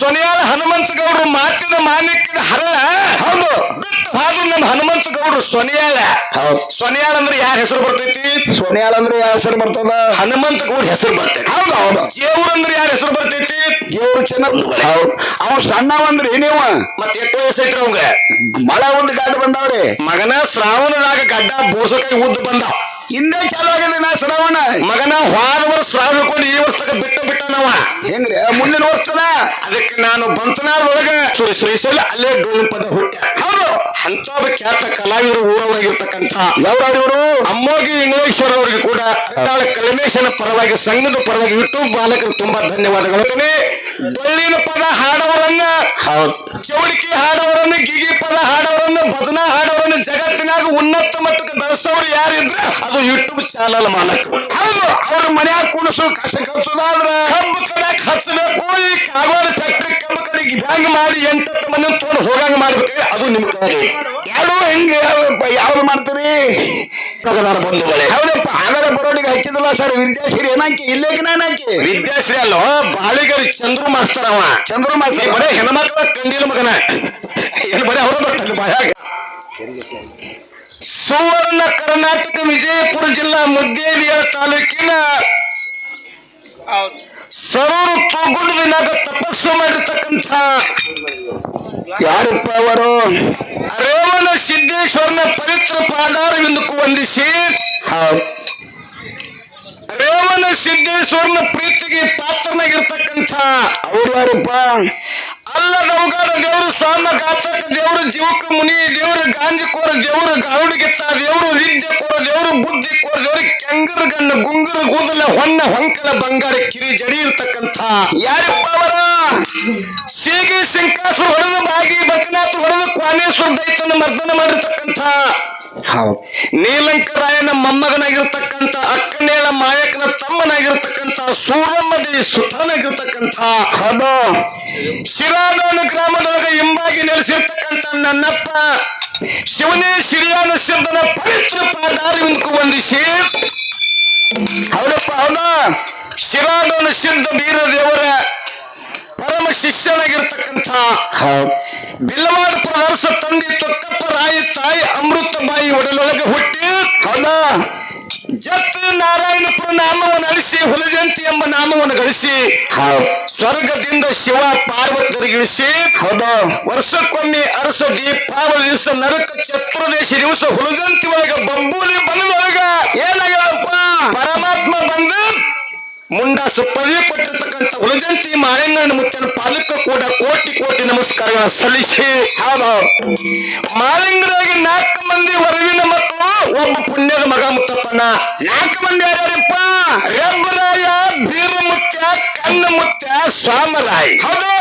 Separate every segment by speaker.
Speaker 1: ಸೊನಿಯಾಳ ಹನುಮಂತ ಗೌಡ್ರು ಮಾತಿನ ಮಾನ್ಯಕ್ಕಿದ ಹರಳ
Speaker 2: ಹೌದು.
Speaker 1: ಬಿಟ್ಟು ನಮ್ ನಮ್ಮ ಹನುಮಂತ ಗೌಡ್ರು ಸೊನಿಯಾಳ.
Speaker 2: ಹೌದು.
Speaker 1: ಸೊನಿಯಾಳ ಅಂದ್ರೆ ಯಾರ ಹೆಸರು ಬರ್ತೈತಿ?
Speaker 2: ಸೋನಿಯಾಲ್ ಅಂದ್ರೆ ಯಾರ ಹೆಸರು ಬರ್ತದ?
Speaker 1: ಹನುಮಂತ ಗೌಡ್ ಹೆಸರು ಬರ್ತೈತಿ.
Speaker 2: ಹೌದು ಹೌದು.
Speaker 1: ದೇವ್ರ ಅಂದ್ರೆ ಯಾರ ಹೆಸರು ಬರ್ತೈತಿ?
Speaker 2: ದೇವ್ರು ಚೆನ್ನ. ಹೌದು. ಅವ ಸಣ್ಣವಂದ್ರಿ ನೀವು.
Speaker 1: ಮತ್ತೆ ಎಷ್ಟು ವಯಸ್ಸು ಐತ್ರಿ ಅವಂಗ.
Speaker 2: ಮಳೆ ಒಂದು ಗಾಡ ಬಂದವ್ರಿ.
Speaker 1: ಮಗನ ಶ್ರಾವಣದಾಗ ಗಡ್ಡ ಬೋಸಕಾಯಿ ಉದ್ದ ಬಂದ
Speaker 2: ಹಿಂದೆ ಚಾಲು ಆಗಿದೆ ನಾ ಶ್ರವಣ
Speaker 1: ಮಗನ ಹೋದ ವರ್ಷ ಶ್ರಾವಣ ಕೊಂಡು ಈ ವರ್ಷಕ್ಕೆ ಬಿಟ್ಟು ಬಿಟ್ಟ ನಾವ
Speaker 2: ಹೆಂಗ್ರಿ ಮುಂದಿನ ವರ್ಷದ?
Speaker 1: ಅದಕ್ಕೆ ನಾನು ಬಂತನಾಳದೊಳಗ ಶ್ರೀ ಶ್ರೀಶೈಲ ಅಲ್ಲೇ ಡೋಲಿನ ಪದ ಹುಟ್ಟ
Speaker 2: ಹೌದು.
Speaker 1: ಅಂತ ಖ್ಯಾತ ಕಲಾವಿದರು ಊರವಾಗಿರ್ತಕ್ಕಂಥ
Speaker 2: ಯಾವ್ರವ್ರು
Speaker 1: ಅಮ್ಮೋಗಿ ಇಂಗ್ಲೇಶ್ವರ ಅವರಿಗೆ ಕೂಡ ಅಡ್ಡಾಳ ಕಲ್ಮೇಶನ ಪರವಾಗಿ ಸಂಘದ ಪರವಾಗಿ ಯೂಟ್ಯೂಬ್ ಬಾಲಕರು ತುಂಬಾ ಧನ್ಯವಾದಗಳು. ಡೊಳ್ಳಿನ ಪದ ಹಾಡವರನ್ನ
Speaker 2: ಹೌದು.
Speaker 1: ಚೌಡಿಕೆ ಹಾಡವರನ್ನ ಗಿಗಿ ಪದ ಹಾಡವರನ್ನ ಭಜನಾ ಹಾಡವರನ್ನ ಜಗತ್ತಿನಾಗ ಉನ್ನತ ಮಟ್ಟಕ್ಕೆ ಬೆಳೆಸೋರು ಯಾರಿದ್ರ ಅದು ಯೂಟ್ಯೂಬ್ ಚಾನಲ್ ಮಾಲಕ್.
Speaker 2: ಹೌದು ಅವ್ರ ಮನ್ಯಾಗ ಕುಣಸು ಕಸ ಕಲ್ಸೋದಾದ್ರ
Speaker 1: ಕಬ್ಬು ಕಡೆಗೆ ಹಚ್ಚಬೇಕು ಈ ಕಾಗೋಲ್ ಫ್ಯಾಕ್ಟ್ರಿ ಕಬ್ಬು ಕಡೆಗೆ ಬ್ಯಾಂಗ್ ಮಾಡಿ ಎಂಟತ್ತು ಮಂದಿ ತೊಗೊಂಡು ಹೋಗಂಗ ಮಾಡ್ಬೇಕು ಅದು ನಿಮ್ ಕಡೆ
Speaker 2: ಎರಡು ಹೆಂಗ ಯಾವ್ದು ಮಾಡ್ತೀರಿ?
Speaker 1: ಪ್ರಗದಾರ ಬಂಧುಗಳೇ.
Speaker 2: ಹೌದಪ್ಪ ಆಗರ ಬರೋಡಿಗೆ ಹಚ್ಚಿದಿಲ್ಲ ಸರ್ ವಿದ್ಯಾಶ್ರೀ ಏನಾಕಿ ಇಲ್ಲೇಕಿನ ಏನಾಕಿ?
Speaker 1: ವಿದ್ಯಾಶ್ರೀ ಅಲ್ಲ ಬಾಳಿಗರಿ ಚಂದ್ರು ಮಾಸ್ತರ್ ಅವ.
Speaker 2: ಚಂದ್ರ ಮಾಸ್ತರ.
Speaker 1: ಬರೇ ಹೆಣ್ಮಕ್ಳ ಕಂಡಿಲ್ ಮಗನ. ಏನ್ ಬರೇ ಅವರ ಬರ್ತಾರೆ ಬಾಯಾಗ ಸುವರ್ಣ ಕರ್ನಾಟಕ ವಿಜಯಪುರ ಜಿಲ್ಲಾ ಮುದ್ದೇವಿಯ ತಾಲೂಕಿನ ಸರೂರು ತೂಗುಂಡದಿನಾಗ ತಪಸ್ಸು ಮಾಡಿರ್ತಕ್ಕಂಥ
Speaker 2: ಯಾರಪ್ಪ ಅವರು?
Speaker 1: ರೇವಣ ಸಿದ್ದೇಶ್ವರನ ಪವಿತ್ರ ಪಾದಾರವಿಂದಕ್ಕೂ ವಂದಿಸಿ ರೇವಣ ಸಿದ್ದೇಶ್ವರನ ಪ್ರೀತಿಗೆ ಪಾತ್ರನಾಗಿರ್ತಕ್ಕಂಥ
Speaker 2: ಅವ್ರು ಯಾರಪ್ಪ?
Speaker 1: ಅಲ್ಲದವುಗಾರ ದೇವರು, ಸಾಮ ಘಾತಕ ದೇವರು ಮುನಿ ದೇವರು ಗಾಂಜಿಕೋರ ದೇವರು ಗಾರುಡಿಗೆತ್ತ ದೇವರು, ವಿದ್ಯೆ ಕೋರ ದೇವರು, ಬುದ್ಧಿ ಕೋರ ದೇವರು, ಕೆಂಗರ ಗಣ್ಣ ಗುಂಗರ ಗೂದಲ, ಹೊನ್ನ ಹೊಂಕಲ, ಬಂಗಾರ ಕಿರಿ ಜಡಿ ಇರ್ತಕ್ಕಂಥ
Speaker 2: ಯಾರಪ್ಪ ಅವರ?
Speaker 1: ಸೀಗಿ ಸಿಂಕಾಸು ಹೊಡೆದು ಬಾಗಿ ಬಕನಾಥ್ ಹೊಡೆದು, ಕ್ವಾನೇಶ್ವರ ದೈತನ ಮರ್ದನ ಮಾಡಿರ್ತಕ್ಕಂಥ ನೀಲಂಕರಾಯನ ಮೊಮ್ಮಗನಾಗಿರ್ತಕ್ಕಂಥ ಅಕ್ಕನೇಳ ಮಾಯಕನ ತಮ್ಮನಾಗಿರ್ತಕ್ಕಂಥ ಸೂರಮ್ಮ ದೇವಿ ಸುತನಾಗಿರ್ತಕ್ಕಂಥ
Speaker 2: ಹೌದು.
Speaker 1: ಶಿರಾಡೋಣ ಗ್ರಾಮದೊಳಗೆ ಹಿಂಬಾಗಿ ನೆಲೆಸಿರ್ತಕ್ಕಂಥ ನನ್ನಪ್ಪ ಶಿವನೇ ಶಿರಿಯಾನ ಸಿದ್ಧನ ಪವಿತ್ರ ಪಾದಾರವಿಂದಕ್ಕೂ ವಂದಿಸಿ
Speaker 2: ಹೌದಪ್ಪ ಹೌದಾ.
Speaker 1: ಶಿರಾಡೋಣ ಸಿದ್ಧ ಬೀರ ದೇವರ ಪರಮ ಶಿಷ್ಯನಾಗಿರ್ತಕ್ಕಂಥ
Speaker 2: ಹೌದು
Speaker 1: ಬಿಲ್ಲವಾಡ ಪ್ರದರ್ಶ ತಂದೆ ತೊಕ್ಕಪ್ಪ ರಾಯಿ ತಾಯಿ ಅಮೃತಬಾಯಿ ಒಡಲೊಳಗೆ ಹುಟ್ಟಿ
Speaker 2: ಹೌದಾ?
Speaker 1: ಜತ್ ನಾರಾಯಣಪುರ ನಾಮವನ್ನು ಅಳಿಸಿ ಹುಲಜಂತಿ ಎಂಬ ನಾಮವನ್ನು ಗಳಿಸಿ ಸ್ವರ್ಗದಿಂದ ಶಿವ ಪಾರ್ವತರಿಗಿಳಿಸಿ
Speaker 2: ಹೌದ.
Speaker 1: ವರ್ಷಕ್ಕೊಮ್ಮೆ ಅರಸ ದೀಪಾವಳಿ ದಿವಸ ನರಕ ಚತುರ್ದಶಿ ದಿವಸ ಹುಲಜಂತಿ ಒಳಗ ಬಬ್ಬೂಲಿ ಬಂದೊಳಗ
Speaker 2: ಏನಾಗ್ಯಪ್ಪ
Speaker 1: ಪರಮಾತ್ಮ ಬಂದು ಮುಂಡ ಸುಪ್ಪದಿ ಕೊಟ್ಟಿರ್ತಕ್ಕಂಥ ಹುಲಜಂತಿ ಮಾಳಿಂಗನ ಮುತ್ತನ ಪಾದಕ್ಕ ಕೂಡ ಕೋಟಿ ಕೋಟಿ ನಮಸ್ಕಾರಗಳನ್ನು ಸಲ್ಲಿಸಿ ಹೌದ. ಮಾಳಿಂಗರಾಗಿ ನಾಲ್ಕು ಮಂದಿ ಹೊರವಿನ ಮಕ್ಕಳು ಒಬ್ಬ ಪುಣ್ಯದ ಮಗ ಮುತ್ತಪ್ಪನ. ನಾಲ್ಕು ಮಂದಿ ಯಾರ್ಯಾರಪ್ಪ? ರೆಬ್ಬರಾಯ, ಬೀರಮುತ್ಯ ಕಣ್ಣ ಮುತ್ಯ ಸ್ವಾಮರಾಯ್. ಹೌದು.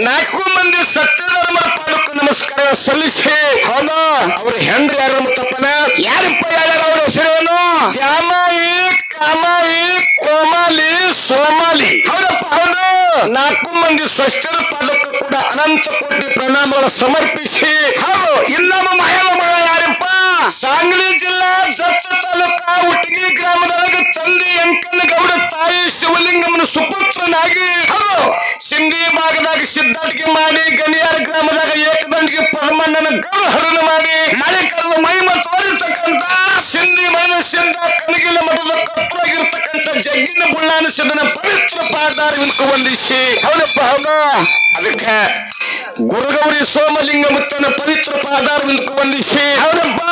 Speaker 1: ನಾಲ್ಕು ಮಂದಿ ಸತ್ಯಧರ್ಮರ ಪಾದಕ್ಕೂ ನಮಸ್ಕಾರ ಸಲ್ಲಿಸಿ ಹೌದು. ಅವ್ರ ಹೆಂಡ್ರಿ ಯಾರ ಮುತ್ತಪ್ಪನ? ಯಾರಪ್ಪ ಮಂದಿ ಪಾದಕ್ಕೂ ಕೂಡ ಅನಂತ ಕೋಟಿ ಪ್ರಣಾಮಗಳ ಸಮರ್ಪಿಸಿ. ಹೌದು ಇನ್ನೊಬ್ಬ ಮಹಿಳಾ ಯಾರಪ್ಪ? ಸಾಂಗ್ಲಿ ಜಿಲ್ಲಾ ಜತ್ತ ತಾಲೂಕಾ ಉಟಗಿ ಗ್ರಾಮದೊಳಗೆ ತಂದೆ ಎಂಕಣ್ಣ ಗೌಡ ತಾಯಿ ಶಿವಲಿಂಗಮ್ಮನ ಸುಪುತ್ರನಾಗಿ. ಹೌದು ಸಿಂಧಿ ಭಾಗದಾಗ ಸಿದ್ಧಾಟಿಗೆ ಮಾಡಿ ಗಣಿಯಾರ ಗ್ರಾಮದಾಗ ಏಕದಂಡಿಗೆ ಪರಮಣ್ಣನ ಗೌರವ ಹರಣ ಮಾಡಿ. ಮಳೆ ಕರೆದು ಮಹಿಮ ತೋರಿರ್ತಕ್ಕಂತ ಬುಳ್ಳಾನ ಸಿದ್ಧನ ಪವಿತ್ರ ಪಾದಾರವಿಂದಕ್ಕೆ ವಂದಿಸಿ. ಹೌದಪ್ಪ ಹೌದಾ. ಅದಕ್ಕೆ ಗುರುಗೌರಿ ಸೋಮಲಿಂಗ ಮುತ್ತನ ಪವಿತ್ರ ಪಾದಾರವಿಂದಕ್ಕೆ ವಂದಿಸಿ. ಹೌದಪ್ಪ.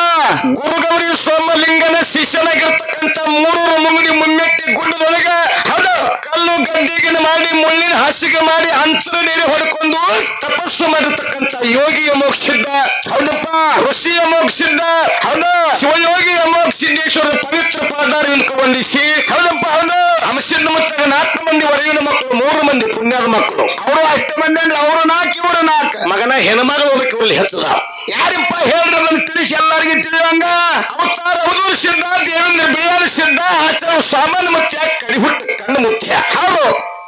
Speaker 1: ಗುರುಗೌರಿ ಸೋಮಲಿಂಗನ ಶಿಷ್ಯನಾಗಿರ್ತಕ್ಕಂಥ ಮೂರು ಮುಂಗಡಿ ಮುಮ್ಮೆಟ್ಟಿ ಗುಡ್ಡದೊಳಗ ಹೌದು. ಕಲ್ಲು ಗದ್ದಿಗಿನ ಮಾಡಿ ಮುಳ್ಳಿನ ಹಾಸಿಗೆ ಮಾಡಿ ಅಂತರ ನೀರು ಹೊಡ್ಕೊಂಡು ತಪಸ್ಸು ಮಾಡಿರ್ತಕ್ಕಂಥ ಯೋಗಿಯ ಮೋಕ್ಷಿದ್ದ ಹೌದಪ್ಪ. ಋಷಿಯ ಮೋಕ್ಷಿದ್ದ ಹೌದು. ಶಿವಯೋಗಿಯ ಮೋಕ್ಷಿದ್ದೇಶ್ವರ ಪವಿತ್ರ ಪಾದಾರವಿಂದ ವಂದಿಸಿ ಹೌದಪ್ಪ ಹೌದು ಅಂಶದ ಮುತ್ತಾಗ ನಾಲ್ಕು ಮಂದಿ ಹೊರಗಿನ ಮಕ್ಕಳು ಮೂರು ಮಂದಿ ಪುಣ್ಯದ ಮಕ್ಕಳು.
Speaker 2: ಅವರು ಅಷ್ಟು ಮಂದಿ ಅಂದ್ರೆ ಅವರು ನಾಲ್ಕು ಇವರು ನಾಲ್ಕು.
Speaker 1: ಮಗನ ಹೆಣ್ಮಗಳು ಹೋಗ್ಬೇಕು ಇಲ್ಲಿ ಹೆಚ್ಚದ
Speaker 2: ಯಾರಪ್ಪ ಹೇಳ್ರಿ ಅದನ್ನು ತಿಳಿಸಿ ಎಲ್ಲರಿಗೂ ತಿಳಿಯುವಂಗ
Speaker 1: ಅವತಾರ ಹೌದು ಸಿದ್ಧ ದೇವೇಂದ್ರ ಬಿಳಿಯಾರ ಸಿದ್ಧ ಆಚಾರ ಸಾಮಾನ್ಯ ಮುತ್ಯ ಕಡಿಹುಟ್ಟ ಕಣ್ಣು ಮುತ್ಯ ಹೌದು.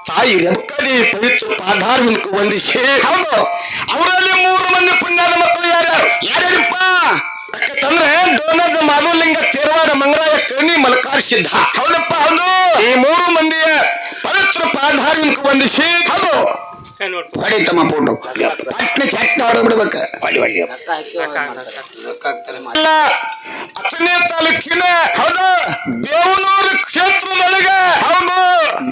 Speaker 1: ತಾಯಿ ರೆಬಕಡಿ ಪವಿತ್ರ ಪಾದಾರವಿಂದ ವಂದಿಸಿ ಹೌದು. ಅವರಲ್ಲಿ ಮೂರು ಮಂದಿ ಪುಣ್ಯದ ಮಕ್ಕಳು ಯಾಕಂತಂದ್ರೆ ಡೋನದ ಮಾಧುಲಿಂಗ ತೇರವಾಡ ಮಂಗರಾಯ ಕರ್ಣಿ ಮಲಕಾರ ಸಿದ್ಧ? ಹೌದಪ್ಪ ಹೌದು. ಈ ಮೂರು ಮಂದಿಯ ಪವಿತ್ರ ಪಾದಾರವಿಂದ ವಂದಿಸಿ ಹೌದು.
Speaker 2: ಫೋಟೋ. ಪಟ್ನೆ ಹೊಡೆದ್ಬಿಡ್ಬೇಕ
Speaker 1: ಅಲ್ಲ ಹತ್ತನೇ ತಾಲೂಕಿನ ಹೌದು. ದೇವನೂರು ಕ್ಷೇತ್ರದೊಳಗ ಹೌದು.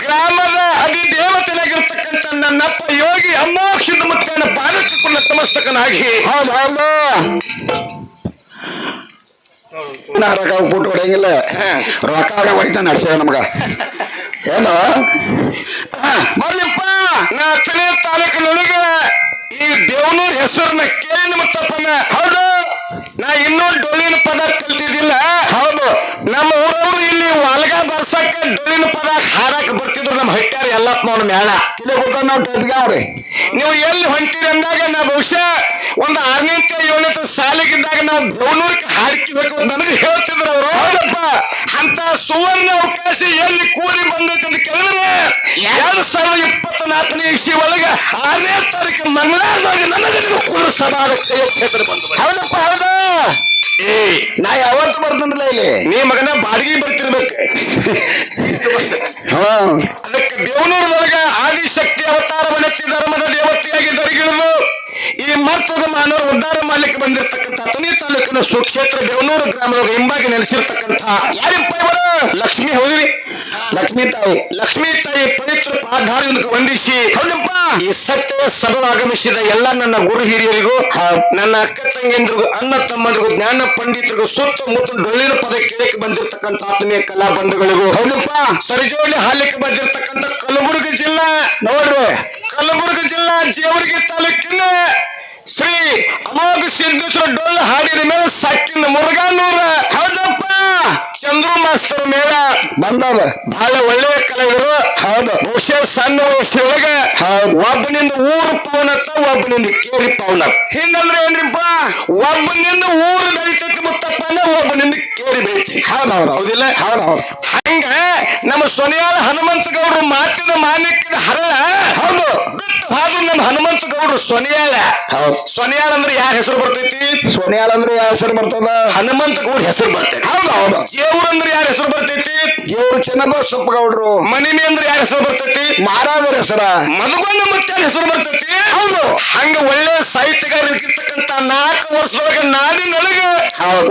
Speaker 1: ಗ್ರಾಮದ ಅಧಿದೇವತೆನಾಗಿರ್ತಕ್ಕಂಥ ನನ್ನಪ್ಪ ಯೋಗಿ ಅಮೋಕ್ಷದ ಮುತ್ತನ ಪಾದಕ್ಕೆ ಕುಳ್ಳ ತಮಸ್ತಕನಾಗಿ
Speaker 2: ಹೌದು. ಹೌದು ರೊಕ್ಕ ಫೋಟೋ ಹೊಡೆಯಂಗಿಲ್ಲ. ರೊಕ್ಕ ಆಗ ಹೊಡಿತಾನ ನಡ್ಸ ನಮಗ. ಏನು?
Speaker 1: ಬರ್ಲಿಪ್ಪ. ನಾ ಹತ್ತನೇ ತಾಲೂಕಿನೊಳಗೆ ಈ ದೇವನೂರ್ ಹೆಸರನ್ನ ಕೇಳಿ ಮುತ್ತಪ್ಪನ ಹೌದು. ನಾ ಇನ್ನೂ ಡೊಳ್ಳಿನ ಪದ ಕಲ್ತಿದ್ದಿಲ್ಲ. ಹೌದು ನಮ್ಮ ಊರವರು ಇಲ್ಲಿ ವಾಲ್ಗ ಬರ್ಸಕ್ಕ ಡೊಳ್ಳಿನ ಪದ ಹಾಡಕ್ ಬರ್ತಿದ್ರು ನಮ್ಮ ಹಟ್ಟ್ಯಾರ ಎಲ್ಲಪ್ಪನವನ ಮೇಳ
Speaker 2: ಇಲ್ಲಿ ಕೂತ ನಾವು ಟೈಪ್ಗೆ ಅವ್ರಿ
Speaker 1: ನೀವು ಎಲ್ಲಿ ಹೊಂಟೀರಿ ಅಂದಾಗ ನಾ ಬಹುಶಃ ಒಂದು ಆರನೇ ಏಳನೇ ಸಾಲಿಗಿದ್ದಾಗ ನಾವು ದೇವನೂರಿಗೆ ಹಾಡ್ಕಿಬೇಕು ಅಂತ ನನಗೆ ಹೇಳ್ತಿದ್ರು ಅವರು. ಹೌದಪ್ಪ. ಅಂತ ಸುವರ್ಣ ಅವಕಾಶ ಎಲ್ಲಿ ಕೂಡಿ ಬಂದೈತೆ ಅಂತ ಕೇಳಿದ್ರೆ ಎರಡ್ ಸಾವಿರದ ಇಪ್ಪತ್ನಾಲ್ಕನೇ ಇಸಿ ಒಳಗೆ ಆರನೇ ತಾರೀಕು ಮಂಗಳಾರದಾಗ ನನಗೆ ನೀವು ಕುರು ಸಭಾದ ಕೈ ಕ್ಷೇತ್ರ ಬಂದು ಹೌದಪ್ಪ ಹೌದಾ.
Speaker 2: ನಾ ಯಾವತ್ತು ಬರ್ತೀನಿಲ್ಲ ಇಲ್ಲಿ?
Speaker 1: ನೀ ಮಗನ ಬಾಡಿಗೆ ಬರ್ತಿರ್ಬೇಕು.
Speaker 2: ಹಾ.
Speaker 1: ಅದಕ್ಕೆ ದೇವನೂರದೊಳಗ ಆದಿಶಕ್ತಿ ಅವತಾರ ಅವತಾರವನ್ನೆತ್ತಿ ಧರ್ಮದ ದೇವತೆಯಾಗಿ ದರಿಗಿಳಿದು ಈ ಮರ್ತದ ಮಾನವರು ಉದ್ದಾರ ಮಾಡ್ಲಿಕ್ಕೆ ಬಂದಿರತಕ್ಕಂಥ ತನಿ ತಾಲೂಕಿನ ಸುಕ್ಷೇತ್ರ ದೇವನೂರು ಗ್ರಾಮದೊಳಗೆ ಹಿಂಬಾಗಿ ನೆಲೆಸಿರ್ತಕ್ಕಂಥ ಯಾರಿಪ್ಪ ಇವರು? ಲಕ್ಷ್ಮಿ ಹೌದ್ರಿ.
Speaker 2: ಲಕ್ಷ್ಮೀ ತಾಯಿ.
Speaker 1: ಲಕ್ಷ್ಮೀ ತಾಯಿ ಪವಿತ್ರ ಪಾದಾರದಿಂದ ವಂದಿಸಿ ಹೌದಪ್ಪ ಈ ಸತ್ಯ ಸಭೆ ಆಗಮಿಸಿದ ಎಲ್ಲ ನನ್ನ ಗುರು ಹಿರಿಯರಿಗೂ ನನ್ನ ಅಕ್ಕ ತಂಗಿಯಂದ್ರಿಗೂ ಅಣ್ಣ ತಮ್ಮಂದ್ರಿಗೂ ಜ್ಞಾನ ಪಂಡಿತರಿಗೂ ಸುತ್ತಮುತ್ತ ಡೊಳ್ಳಿನ ಪದ ಕೇಳಕ್ಕೆ ಬಂದಿರತಕ್ಕಂತ ಆತ್ಮೀಯ ಕಲಾ ಬಂಧುಗಳಿಗೂ ಹೌದಪ್ಪ. ಸರಿಜೋಡಿ ಹಾಲಿಕ್ಕೆ ಬಂದಿರತಕ್ಕಂತ ಕಲಬುರಗಿ ಜಿಲ್ಲಾ ನೋಡ್ರಿ. ಕಲಬುರಗಿ ಜಿಲ್ಲಾ ಜೇವರ್ಗಿ ತಾಲೂಕಿನ ಶ್ರೀ ಅಮೋಘ ಸಿದ್ದೇಶ್ವರ ಡೊಳ್ಳು ಹಾಡಿನ ಮೇಲೆ ಸಕ್ಕಿನ ಮುರುಗಾನೂರ ಹೌದಪ್ಪ. ಚಂದ್ರು ಮಾಸ್ತರ್ ಮೇಳ
Speaker 2: ಬಂದದ.
Speaker 1: ಬಹಳ ಒಳ್ಳೆಯ ಕಲಾವಿದರು
Speaker 2: ಹೌದು.
Speaker 1: ಬಹುಶಃ ಸಣ್ಣ ವಯಸ್ಸೊಳಗ ಒಬ್ಬನಿಂದ ಊರು ಪವನತ್ತ ಒಬ್ಬನಿಂದ ಕೇರಿ ಪವನ. ಹಿಂಗಂದ್ರೆ ಏನ್ರಿಪ್ಪ? ಒಬ್ಬನಿಂದ ಊರು ಬೆಳಿತೈತಿ ಮುತ್ತಪ್ಪನ ಒಬ್ಬನಿಂದ ಕೇರಿ ಬೆಳಿತೈತಿ.
Speaker 2: ಹೌದವ್ರು
Speaker 1: ಹೌದಿಲ್ಲ?
Speaker 2: ಹೌದು ಹೌದು
Speaker 1: ಹಂಗ ನಮ್ಮ ಸೊನಿಯಾಳ ಹನುಮಂತ ಗೌಡರು ಮಾತಿನ ಮಾನ್ಯಕ್ಕಿದ ಹರಳ ಹೌದು. ನಮ್ ನಮ್ಮ ಹನುಮಂತ ಗೌಡ್ರು ಸೊನಿಯಾಳ.
Speaker 2: ಹೌದು.
Speaker 1: ಸೊನಿಯಾಳ ಅಂದ್ರೆ ಯಾರ ಹೆಸರು ಬರ್ತೈತಿ?
Speaker 2: ಸೋನಿಯಾಳ ಅಂದ್ರೆ ಯಾರ ಹೆಸರು ಬರ್ತದ?
Speaker 1: ಹನುಮಂತ ಗೌಡ್ರ ಹೆಸರು ಬರ್ತೈತಿ.
Speaker 2: ಹೌದು ಹೌದು.
Speaker 1: ದೇವ್ರ ಅಂದ್ರೆ ಯಾರ ಹೆಸರು ಬರ್ತೈತಿ?
Speaker 2: ದೇವ್ರು ಚೆನ್ನಬಸಪ್ಪ ಗೌಡ್ರು.
Speaker 1: ಮನಿನಿ ಅಂದ್ರೆ ಯಾರ ಹೆಸರು ಬರ್ತೈತಿ?
Speaker 2: ಮಹಾರಾಜರ ಹೆಸರ.
Speaker 1: ಮಧುಗೊಂಡ ಮತ್ತೆ ಹೆಸರು ಬರ್ತೈತಿ? ಹೌದು. ಹಂಗ ಒಳ್ಳೆ ಸಾಹಿತ್ಯಗಾರ ಇರ್ತಕ್ಕಂತ ನಾಲ್ಕು ವರ್ಷದೊಳಗೆ ನಾಡಿನೊಳಗೆ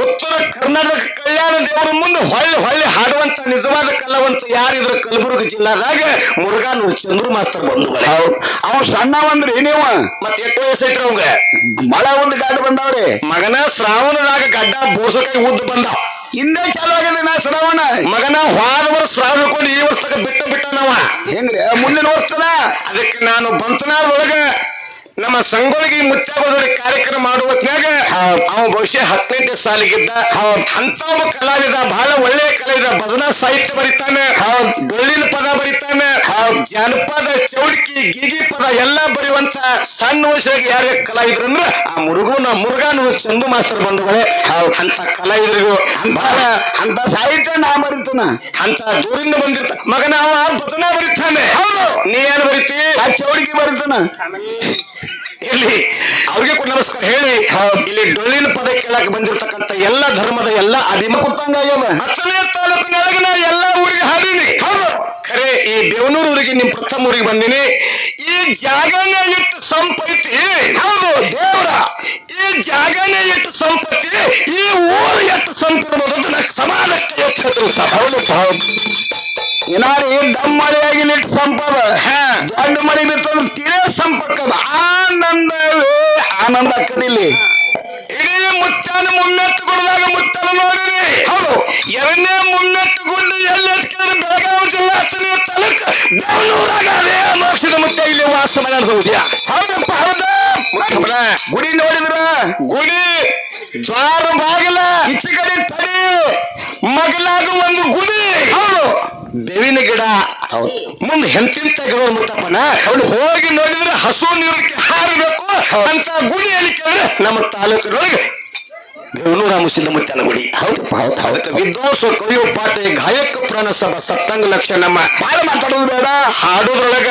Speaker 1: ಉತ್ತರ ಕರ್ನಾಟಕ ಕಲ್ಯಾಣ ದೇವರ ಮುಂದೆ ಹೊಳ್ಳಿ ಹೊಳ್ಳಿ ಹಾಡುವಂತ ನಿಜವಾದ ಕಲಾವಂತ ಯಾರಿದ್ರ ಕಲಬುರಗಿ ಜಿಲ್ಲಾದಾಗ ಮುರುಘಾನೂರು ಚಂದ್ರು ಮಾಸ್ತರ್ ಬಂಧುಗಳೇ.
Speaker 2: ಹೌದು. ಅವ ಸಣ್ಣವಂದ್ರಿ ನೀವು.
Speaker 1: ಮತ್ತೆ ಎಷ್ಟು ವಯಸ್ಸೈತ್ರಿ ಅವಂಗ?
Speaker 2: ಮಳೆ ಒಂದು ಗಡ್ಡ ಬಂದವ್ರಿ.
Speaker 1: ಮಗನ ಶ್ರಾವಣದಾಗ ಗಡ್ಡ ಬೋಸಕಾಯಿ ಉದ್ದ ಬಂದ.
Speaker 2: ಹಿಂದೆ ಚಾಲು ಆಗಿದೆ ನಾ ಶ್ರಾವಣ.
Speaker 1: ಮಗನ ಹೋದ ವರ್ಷ ಶ್ರಾವಣ ಕೊಂಡು ಈ ವರ್ಷ ತನಕ ಬಿಟ್ಟು ಬಿಟ್ಟ ನಾವ
Speaker 2: ಹೆಂಗ್ರಿ? ಮುಂದಿನ ವರ್ಷದ
Speaker 1: ಅದಕ್ಕೆ ನಾನು ಬಂತನಾಳದೊಳಗ ನಮ್ಮ ಸಂಗೊಳಗಿ ಮುಚ್ಚಾಗೋದ್ರ ಕಾರ್ಯಕ್ರಮ ಮಾಡುವ ಅವ ಬಹುಶಃ ಹತ್ತನೇ ಸಾಲಿಗಿದ್ದ. ಅಂತ ಒಬ್ಬ ಕಲಾವಿದ ಬಹಳ ಒಳ್ಳೆಯ ಕಲಾವಿದ ಭಜನಾ ಸಾಹಿತ್ಯ ಬರಿತಾನೆ. ಡೊಳ್ಳಿನ ಪದ ಬರಿತಾನೆ. ಜಾನಪದ ಚೌಡಿಕಿ ಗಿಗಿ ಪದ ಎಲ್ಲ ಬರೆಯುವಂತ ಸಣ್ಣ ವಯಸ್ಸಿಗೆ ಯಾರ ಕಲಾವಿದ್ರು ಅಂದ್ರೆ ಆ ಮುರುಗನ ಮುರುಗಾನು ಚಂದು ಮಾಸ್ತರ್ ಬಂಧುಗಳೇ ಅಂತ ಕಲಾವಿದರಿಗೂ ಬಹಳ
Speaker 2: ಅಂತ ಸಾಹಿತ್ಯ ನಾ ಬರೀತನ.
Speaker 1: ಅಂತ ದೂರಿಂದ ಬಂದಿರ್ತ. ಮಗನ ಅವ ಭಜನ ಬರೀತಾನೆ. ನೀ ಏನ್ ಬರೀತಿ?
Speaker 2: ಆ ಚೌಡಿಕಿ ಬರೀತಾನ.
Speaker 1: ಇಲ್ಲಿ ಅವ್ರಿಗೆ ಕೂಡ ನಮಸ್ಕಾರ ಹೇಳಿ. ಇಲ್ಲಿ ಡೊಳ್ಳಿನ ಪದ ಕೇಳಕ್ ಬಂದಿರತಕ್ಕಂತ ಎಲ್ಲ ಧರ್ಮದ ಎಲ್ಲ ಅಭಿಮ
Speaker 2: ಕೊಟ್ಟಂಗ ಆಗ್ಯದ
Speaker 1: ಹತ್ತನೇ ತಾಲೂಕಿನೊಳಗೆ ನಾ ಎಲ್ಲ ಊರಿಗೆ ಹಾಡಿನಿ. ಹೌದು. ಖರೆ ಈ ಬೇವನೂರು ಊರಿಗೆ ನಿಮ್ ಪ್ರಥಮ ಊರಿಗೆ ಬಂದಿನಿ. ಈ ಜಾಗನೇ ಇಟ್ಟು ಸಂಪತ್ತಿ ಹೌದು ದೇವರ. ಈ ಜಾಗನೇ ಇಟ್ಟು ಸಂಪತ್ತಿ ಈ ಊರು ಎಷ್ಟು ಸಂಪಿರ್ಬೋದು ಅಂತ ನಾ ಸಮಾಜಕ್ಕೆ ಯೋಚಿಸಿದ್ರು
Speaker 2: ಹೌದು ಹೌದು. ಏನಾರು ದಮ್ ಮಳೆಯಾಗಿ ಇಟ್ಟು ಸಂಪದ.
Speaker 1: ಹಾ.
Speaker 2: ದೊಡ್ಡ ಮಳೆ ಬಿತ್ತಂದ್ರೆ ತಿರೇ ಸಂಪಕ್ಕದ ಆನಂದವೇ ಆನಂದ
Speaker 1: ಕಡಿಲಿ. ಮುತ್ತಾನ ಮುಮ್ಮೆತ್ತು ಗುಡ್ದಾಗ ಮುತ್ತನ ನೋಡಿರಿ. ಹೌದು. ಎರಡನೇ ಮುಮ್ಮೆತ್ತು ಗುಡ್ಡ ಎಲ್ಲಿ ಎತ್ಕಿದ್ರೆ ಬೆಳಗಾವಿ ಜಿಲ್ಲಾ ಹತ್ತನೇ ತಲಕ ಬೆಂಗಳೂರಾಗ. ಅದೇ ಮೋಕ್ಷದ ಮುತ್ತ ಇಲ್ಲಿ ವಾಸ ಮಾಡಿಸೋದ್ಯಾ ಹೌದಪ್ಪ ಹೌದಾ.
Speaker 2: ಗುಡಿ ನೋಡಿದ್ರ?
Speaker 1: ಗುಡಿ? ದ್ವಾರ ಬಾಗಿಲ.
Speaker 2: ಈಚೆ ಕಡೆ ತಡಿ.
Speaker 1: ಮಗಲಾಗ ಒಂದು ಗುಡಿ. ಹೌದು. ಬೇವಿನ ಗಿಡ. ಮುಂದೆ ಹೆಂತಿಂತ ಗಿಡ ಮುಟ್ಟಪ್ಪನ ಅವಳು ಹೋಗಿ ನೋಡಿದ್ರೆ ಹಸು ನೀರಕ್ಕೆ ಹಾರಬೇಕು. ಅಂತ ಗುಡಿ ಎಲ್ಲಿ ಕೇಳಿದ್ರೆ ನಮ್ಮ ತಾಲೂಕಿನೊಳಗೆ ದೇವನೂರ ಮುಸಿದ ಮುತ್ತನ ಗುಡಿ
Speaker 2: ಹೌದಪ್ಪ ಹೌದು. ಹೌದು
Speaker 1: ವಿದ್ವಾಂಸ ಕವಿಯೋ ಪಾಠ ಗಾಯಕ ಪ್ರಾಣ ಸಭಾ ಸಪ್ತಾಂಗ ಲಕ್ಷ ನಮ್ಮ.
Speaker 2: ಬಾಳ ಮಾತಾಡೋದು ಬೇಡ.
Speaker 1: ಹಾಡೋದ್ರೊಳಗ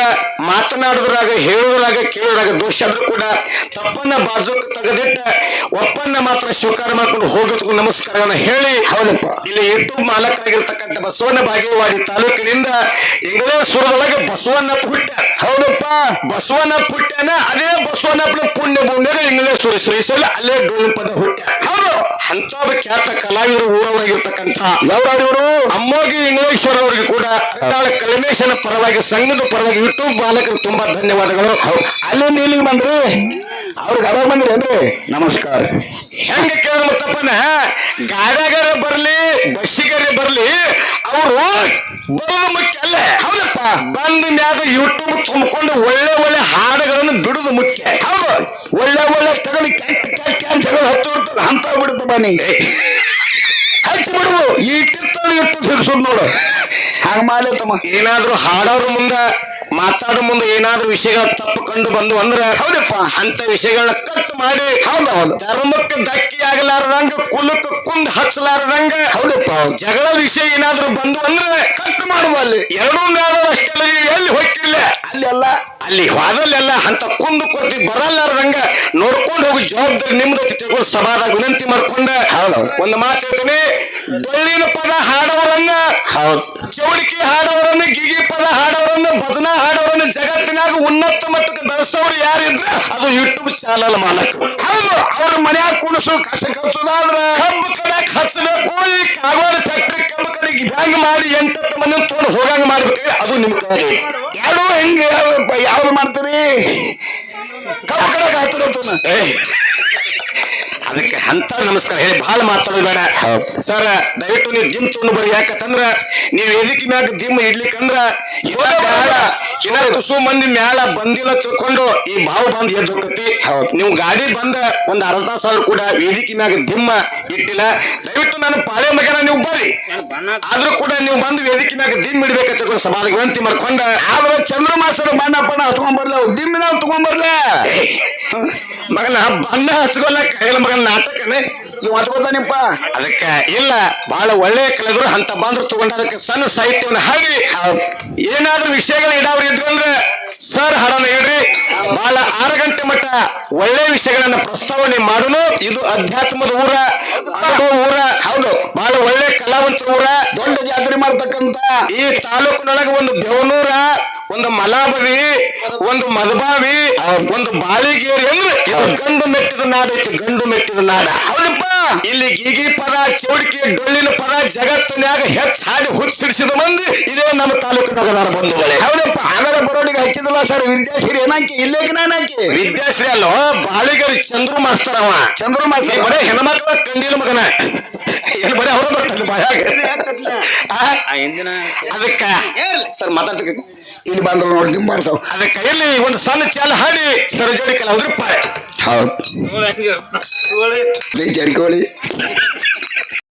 Speaker 1: ಮಾತನಾಡೋದ್ರಾಗ ಹೇಳೋದ್ರಾಗ ಕೇಳೋದ್ರಾಗ ದೋಷ ಆದ್ರೂ ಕೂಡ ತಪ್ಪನ್ನ ಬಾಜು ತೆಗೆದಿಟ್ಟ ಒಪ್ಪನ್ನ ಮಾತ್ರ ಸ್ವೀಕಾರ ಮಾಡ್ಕೊಂಡು ಹೋಗೋದಕ್ಕೂ ನಮಸ್ಕಾರವನ್ನು ಹೇಳಿ.
Speaker 2: ಹೌದಪ್ಪ.
Speaker 1: ಇಲ್ಲಿ ಯೂಟ್ಯೂಬ್ ಮಾಲಕರಾಗಿರ್ತಕ್ಕಂಥ ಬಸವಣ್ಣ ಬಾಗೇವಾಡಿ ತಾಲೂಕಿನಿಂದ ಇಂಗಳೇಶ್ವರದೊಳಗೆ ಬಸವಣ್ಣ ಪುಟ್ಟ.
Speaker 2: ಹೌದಪ್ಪ.
Speaker 1: ಬಸವನ ಪುಟ್ಟನ ಅದೇ ಬಸವಣ್ಣಪ್ಪನ ಪುಣ್ಯ ಭೂಮಿಯಾಗ ಇಂಗಳೇಶ್ವರ ಶ್ರೀಶೈಲ ಅಲ್ಲೇ ಡೋಲಿನ ಪದ ಹುಟ್ಟ. ಹೌದು. ಅಂತ ಖ್ಯಾತ ಕಲಾವಿದರು ಊರೊಳಗಿರ್ತಕ್ಕಂಥ
Speaker 2: ಯಾವ್ರು ಇವರು
Speaker 1: ಅಮ್ಮೋಗಿ ಇಂಗ್ಲೇಶ್ವರ ಅವರಿಗೆ ಕೂಡ ಅರಟಾಳ ಕಲ್ಮೇಶನ ಪರವಾಗಿ ಸಂಘದ ಪರವಾಗಿ ಯೂಟ್ಯೂಬ್ ಬಾಲಕರು ತುಂಬಾ ಧನ್ಯವಾದಗಳು.
Speaker 2: ಅಲ್ಲಿಂದ ಇಲ್ಲಿಗೆ ಬಂದ್ರಿ? ಅವ್ರಿಗೆ ಅವಾಗ ಬಂದ್ರೇನ್ರಿ ನಮಸ್ಕಾರ.
Speaker 1: ಹೆಂಗ ಕೇಳ ಮುತ್ತಪ್ಪನ ಗಾಡ್ಯಾಗರ ಬರ್ಲಿ ಬರಲಿ ಬರ್ಲಿ ಅವರು ಬರೋದು ಮುಖ್ಯ ಅಲ್ಲ ಹೌದಪ್ಪ. ಬಂದ ಮ್ಯಾಗ ಯೂಟ್ಯೂಬ್ ತುಂಬಿಕೊಂಡು ಒಳ್ಳೆ ಒಳ್ಳೆ ಹಾಡುಗಳನ್ನು ಬಿಡುದು ಮುಖ್ಯ.
Speaker 2: ಹೌದು. ಒಳ್ಳೆ ಒಳ್ಳೆ ತಗದು ಕೆಟ್ಟ ಕೆಟ್ಟ ಜಗಳ ಹತ್ತು ಇರ್ತಲ್ಲ ಅಂತ ಬಿಡುತ್ತೆ ಬನ್ನಿ. ಹಚ್ಚಿ ಬಿಡುವು. ಈ ಟಿಪ್ ಯೂಟ್ಯೂಬ್ ಸಿಗ್ಸೋದು ನೋಡು. ಹಂಗ ಮಾಡ್ಲಿ ತಮ್ಮ.
Speaker 1: ಏನಾದ್ರೂ ಹಾಡೋರು ಮುಂದ ಮಾತಾಡೋ ಮುಂದೆ ಏನಾದ್ರೂ ವಿಷಯಗಳ ತಪ್ಪು ಕಂಡು ಬಂದು ಅಂದ್ರೆ
Speaker 2: ಹೌದಪ್ಪ.
Speaker 1: ಅಂತ ವಿಷಯಗಳನ್ನ ಕಟ್ ಮಾಡಿ
Speaker 2: ಹೌದು ಹೌದು.
Speaker 1: ಧರ್ಮಕ್ಕೆ ಧಕ್ಕಿ ಆಗಲಾರದಂಗ ಕುಲಕ್ಕೆ ಕುಂದ್ ಹಚ್ಚಲಾರದಂಗ
Speaker 2: ಹೌದಪ್ಪ
Speaker 1: ಜಗಳ ವಿಷಯ ಏನಾದ್ರೂ ಬಂದು ಅಂದ್ರೆ
Speaker 2: ಕಟ್ ಮಾಡುವ ಅಲ್ಲಿ.
Speaker 1: ಎರಡೂ ಮೇಲೂ ಅಷ್ಟೆಲ್ಲ ಎಲ್ಲಿ ಹೋಗಿಲ್ಲ
Speaker 2: ಅಲ್ಲೆಲ್ಲ
Speaker 1: ಅಲ್ಲಿ. ಹೋದಲ್ಲೆಲ್ಲ ಅಂತ ಕುಂದು ಕೊರತಿ ಬರಲಾರದಂಗ ನೋಡ್ಕೊಂಡು ಹೋಗಿ ಜವಾಬ್ದಾರಿ ನಿಮ್ದು ತಿಳ್ಕೊಂಡು ಸಭಾದಾಗ ವಿನಂತಿ ಮಾಡ್ಕೊಂಡ
Speaker 2: ಹೌದು.
Speaker 1: ಒಂದು ಮಾತು ಹೇಳ್ತೀನಿ ಡೊಳ್ಳಿನ ಪದ ಹಾಡವರನ್ನ ಚೌಡಿಕೆ ಹಾಡವರನ್ನ ಗಿಗಿ ಪದ ಹಾಡವರನ್ನ ಭಜನಾ ಹಾಡವರನ್ನ ಜಗತ್ತಿನಾಗ ಉನ್ನತ ಮಟ್ಟಕ್ಕೆ ಬೆಳೆಸೋರು ಯಾರಿದ್ರೆ ಅದು ಯೂಟ್ಯೂಬ್ ಚಾನಲ್ ಮಾಲಕ್
Speaker 2: ಹೌದು. ಅವ್ರ ಮನ್ಯಾಗ ಕುಣಿಸು ಕಸ ಕಲ್ಸೋದಾದ್ರ
Speaker 1: ಕಬ್ಬು ಕಡೆಗೆ ಹಚ್ಚಬೇಕು ಈ ಕಾಗೋಡ ಫ್ಯಾಕ್ಟ್ರಿ ಕಬ್ಬು ಕಡೆಗೆ ಹ್ಯಾಂಗ್ ಮಾಡಿ ಎಂಟತ್ತು ಮನೆ ತೊಗೊಂಡು ಹೋಗಂಗ್ ಮಾಡ್ಬೇಕು ಅದು ನಿಮ್ ಕಡೆ
Speaker 2: ಯಾರು ಹೆಂಗೆ ಯಾವ- ಯಾವ್ದು ಮಾಡ್ತೀರಿ? ಕಬ್ಬು ಕಡೆ ಹಾಕ್ತಿರತ್ತನ
Speaker 1: ಅದಕ್ಕೆ ಅಂತ ನಮಸ್ಕಾರ ಹೇಳಿ ಬಹಳ ಮಾತಾಡೋದು ಬೇಡ. ಸರ್ ದಯವಿಟ್ಟು ನೀವು ಜಿಮ್ ತಗೊಂಡು ಬರ್ರಿ. ಯಾಕಂದ್ರ ನೀವು ಎದಕ್ಕೆ ಮ್ಯಾಗ ದಿಮ್ ಇಡ್ಲಿಕ್ಕಂದ್ರ ಇವಾಗ ಇನ್ನ ತುಸು ಮಂದಿ ಮ್ಯಾಲ ಬಂದಿಲ್ಲ ತಿಳ್ಕೊಂಡು ಈ ಬಾವು ಬಂದ್ ಎದ್ದು ಹೋಗತಿ. ನೀವು ಗಾಡಿ ಬಂದ ಒಂದ್ ಅರ್ಧ ಸಾವಿರ ಕೂಡ ವೇದಿಕೆ ಮ್ಯಾಗ ದಿಮ್ಮ ಇಟ್ಟಿಲ್ಲ. ದಯವಿಟ್ಟು ನಾನು ಪಾಳೆ ಮಗನ ನೀವು ಬರ್ರಿ ಆದ್ರೂ ಕೂಡ ನೀವು ಬಂದು ವೇದಿಕೆ ಮ್ಯಾಗ ದಿಮ್ ಇಡ್ಬೇಕಂತ ಸಮಾಜ ವಿನಂತಿ ಮಾಡ್ಕೊಂಡ.
Speaker 2: ಆದ್ರೆ ಚಂದ್ರಮಾಸರ ಬಣ್ಣ ಪಣ್ಣ ಹತ್ಕೊಂಡ್ಬರ್ಲ ದಿಮ್ಮಿನ ಬರ್ಲ.
Speaker 1: ಮಗನ ಬಣ್ಣ ಹಚ್ಕೊಲ್ಲ ಕೈಲ ಮಗನ ನಾಟಕನೇ.
Speaker 2: ಇವ್ ಹತ್ಕೋತಾನಿಪ್ಪ
Speaker 1: ಅದಕ್ಕೆ ಇಲ್ಲ ಬಹಳ ಒಳ್ಳೆಯ ಕಲಾವಿದರು ಅಂತ ಬಂದ್ರು ತಗೊಂಡ ಅದಕ್ಕೆ ಸಣ್ಣ ಸಾಹಿತ್ಯವನ್ನು ಹಾಡಿ. ಏನಾದ್ರೂ ವಿಷಯಗಳು ಇಡಾವ್ರಿ ಇದ್ರು ಅಂದ್ರೆ ಸರ್ ಹಡನ ಹೇಳ್ರಿ. ಬಹಳ ಆರು ಗಂಟೆ ಮಟ್ಟ ಒಳ್ಳೆ ವಿಷಯಗಳನ್ನ ಪ್ರಸ್ತಾವನೆ ಮಾಡುನು. ಇದು ಅಧ್ಯಾತ್ಮದ ಊರ ಊರ. ಹೌದು. ಬಹಳ ಒಳ್ಳೆ ಕಲಾವಂತರ ಊರ.
Speaker 2: ದೊಡ್ಡ ಜಾತ್ರೆ ಮಾಡ್ತಕ್ಕಂತ
Speaker 1: ಈ ತಾಲೂಕಿನೊಳಗೆ ಒಂದು ಬೆವನೂರ ಒಂದು ಮಲಾಬದಿ ಒಂದು ಮದಬಾವಿ ಒಂದು ಬಾಳಿಗೇರಿ ಅಂದ್ರೆ ಇದು ಗಂಡು ಮೆಟ್ಟಿದ ನಾಡ ಐತಿ ಗಂಡು ಮೆಟ್ಟಿದ ನಾಡ. ಹೌದಪ್ಪ. ಇಲ್ಲಿ ಗೀಗಿ ಪದ ಚೌಡಿಕೆ ಡೊಳ್ಳಿನ ಪದ ಜಗತ್ತಿನ್ಯಾಗ ಹೆಚ್ಚು ಹಾಡಿ ಹುಚ್ಚಿಡಿಸಿದ ಮಂದಿ ಇದೇ ನಮ್ಮ ತಾಲೂಕಿನೊಳಗದಾರ ಬಂಧುಗಳೇ.
Speaker 2: ಹೌದಪ್ಪ. ಆಗದ ಬರೋಡಿಗೆ ಹಚ್ಚಿದಲ್ಲ ಸರ್. ವಿದ್ಯಾಶ್ರೀ ಏನಾಕಿ? ಇಲ್ಲೇ ಏನಾಕಿ
Speaker 1: ವಿದ್ಯಾಶ್ರೀ ಅಲ್ಲ ಬಾಳಿಗೇರಿ ಚಂದ್ರು ಮಾಸ್ತರ್ ಅವ.
Speaker 2: ಚಂದ್ರು
Speaker 1: ಮಾಸ್ತಿ ಬರೇ ಹೆಣ್ಮಕ್ಳ ಕಂಡಿಲ್ ಮಗನ. ಏನ್ ಬರೇ ಅವ್ರ ಬರ್ತಾನೆ ಬಾಯಾಗ. ಆ? ಅದಕ್ಕ. ಸರ್ ಮಾತಾಡ್ತಕ್ಕ.
Speaker 2: ಇಲ್ಲಿ ಬಂದ್ರ ನೋಡಿ ದಿಂಬಾರ್ಸವ್
Speaker 1: ಅದಕ್ಕೆ ಕೈಯಲ್ಲಿ ಒಂದು ಸಣ್ಣ ಚಾಲ ಹಾಡಿ ಸರಜೋಡಿ ಕಲಾವಿದ್ರು ಪಾಯ
Speaker 2: ಹೌದು. ಜೈ ಜಾರಕಿಹೊಳಿ